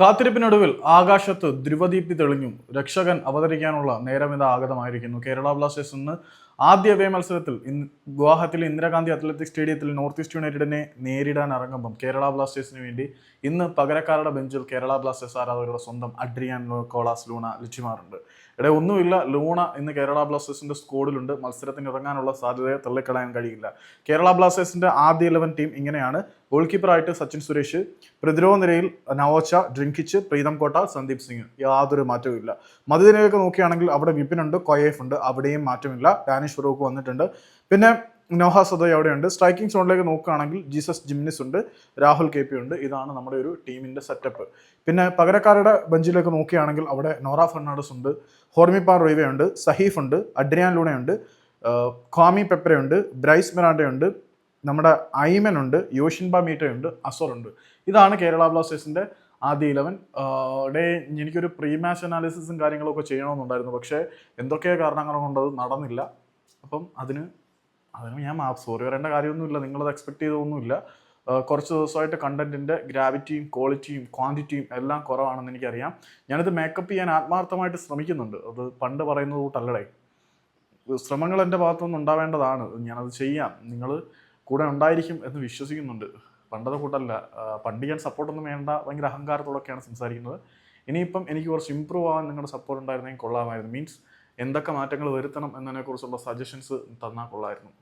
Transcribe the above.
കാത്തിരിപ്പിനൊടുവിൽ ആകാശത്ത് ധ്രുവദീപ്തി തെളിഞ്ഞു. രക്ഷകൻ അവതരിക്കാനുള്ള നേരമിത ആഗതമായിരിക്കുന്നു. കേരള ബ്ലാസ്റ്റേഴ്സ് ഇന്ന് ആദ്യ വേ മത്സരത്തിൽ ഇന്ന് ഗുവാഹത്തിലെ ഇന്ദിരാഗാന്ധി അത്ലറ്റിക് സ്റ്റേഡിയത്തിൽ നോർത്ത് ഈസ്റ്റ് യുണൈറ്റഡിനെ നേരിടാൻ ഇറങ്ങുമ്പം കേരള ബ്ലാസ്റ്റേഴ്സിന് വേണ്ടി ഇന്ന് പകരക്കാരുടെ ബെഞ്ചിൽ കേരള ബ്ലാസ്റ്റേഴ്സ് ആരാധകരുടെ സ്വന്തം അഡ്രിയാൻ കോളാസ് ലൂണ ലിച്ചിമാറുണ്ട് ഇവിടെ ഒന്നുമില്ല. ലൂണ ഇന്ന് കേരള ബ്ലാസ്റ്റേഴ്സിന്റെ സ്കോഡിലുണ്ട് മത്സരത്തിന് ഇറങ്ങാനുള്ള സാധ്യതയെ തള്ളിക്കളയാൻ കഴിയില്ല. കേരള ബ്ലാസ്റ്റേഴ്സിന്റെ ആദ്യ ഇലവൻ ടീം ഇങ്ങനെയാണ്. ഗോൾ കീപ്പറായിട്ട് സച്ചിൻ സുരേഷ് പ്രതിരോധ നിരയിൽ നവോച്ച ഡ്രിങ്കിച്ച് പ്രീതം കോട്ട സന്ദീപ് സിംഗ്. യാതൊരു മാറ്റവും ഇല്ല. മധുരയിലേക്ക് നോക്കുകയാണെങ്കിൽ അവിടെ വിപിൻ ഉണ്ട് കൊയേഫ് ഉണ്ട്. അവിടെയും മാറ്റമില്ല. ഡാനിഷ് ഫറൂഖ് വന്നിട്ടുണ്ട്. പിന്നെ നോഹ സദോയ് അവിടെയുണ്ട് സ്ട്രൈക്കിംഗ് സോണിലേക്ക് നോക്കുകയാണെങ്കിൽ ജീസസ് ജിംനിസ് ഉണ്ട് രാഹുൽ കെ പി ഉണ്ട്. ഇതാണ് നമ്മുടെ ഒരു ടീമിന്റെ സെറ്റപ്പ് പിന്നെ പകരക്കാരുടെ ബെഞ്ചിലേക്ക് നോക്കുകയാണെങ്കിൽ അവിടെ നോറ ഫെർണാണ്ടസ് ഉണ്ട് ഹോർമിപ്പാൻ റോയ്വെ ഉണ്ട് സഹീഫ് ഉണ്ട് അഡ്രിയാൻ ലൂണയുണ്ട് ക്വാമി പെപ്പറയുണ്ട് ബ്രൈസ് മെറാണ്ടയുണ്ട് നമ്മുടെ ഐമൻ ഉണ്ട് യോഷിൻബ മീറ്റയുണ്ട് ഉണ്ട് ഇതാണ് കേരള ബ്ലാസ്റ്റേഴ്സിന്റെ ആദ്യ ഇലവൻ ഡേ എനിക്കൊരു പ്രീ മാച്ച് അനാലിസിസും കാര്യങ്ങളൊക്കെ ചെയ്യണമെന്നുണ്ടായിരുന്നു. പക്ഷേ എന്തൊക്കെ കാരണങ്ങൾ കൊണ്ട് നടന്നില്ല. അപ്പം അതിന് അതിന് ഞാൻ മാപ്പ്. സോറി പറയേണ്ട കാര്യമൊന്നുമില്ല. നിങ്ങളത് എക്സ്പെക്ട് ചെയ്തൊന്നുമില്ല കുറച്ച് ദിവസമായിട്ട് കണ്ടന്റിന്റെ ഗ്രാവിറ്റിയും ക്വാളിറ്റിയും ക്വാണ്ടിറ്റിയും എല്ലാം കുറവാണെന്ന് എനിക്കറിയാം. ഞാനിത് മേക്കപ്പ് ചെയ്യാൻ ആത്മാർത്ഥമായിട്ട് ശ്രമിക്കുന്നുണ്ട്. അത് പണ്ട് പറയുന്നത് കൂട്ടല്ലടേ ശ്രമങ്ങൾ എന്റെ ഭാഗത്തുനിന്ന് ഉണ്ടാവേണ്ടതാണ്. ഞാനത് ചെയ്യാം. നിങ്ങൾ കൂടെ ഉണ്ടായിരിക്കും എന്ന് വിശ്വസിക്കുന്നുണ്ട്. പണ്ടത്തെ കൂട്ടല്ല. പണ്ട് ഞാൻ സപ്പോർട്ടൊന്നും വേണ്ട. ഭയങ്കര അഹങ്കാരത്തോടൊക്കെയാണ് സംസാരിക്കുന്നത്. ഇനിയിപ്പം എനിക്ക് കുറച്ച് ഇമ്പ്രൂവ് ആവാൻ നിങ്ങളുടെ സപ്പോർട്ട് ഉണ്ടായിരുന്നെങ്കിൽ കൊള്ളാമായിരുന്നു. മീൻസ് എന്തൊക്കെ മാറ്റങ്ങൾ വരുത്തണം എന്നതിനെക്കുറിച്ചുള്ള സജഷൻസ് തന്നാൽ കൊള്ളായിരുന്നു.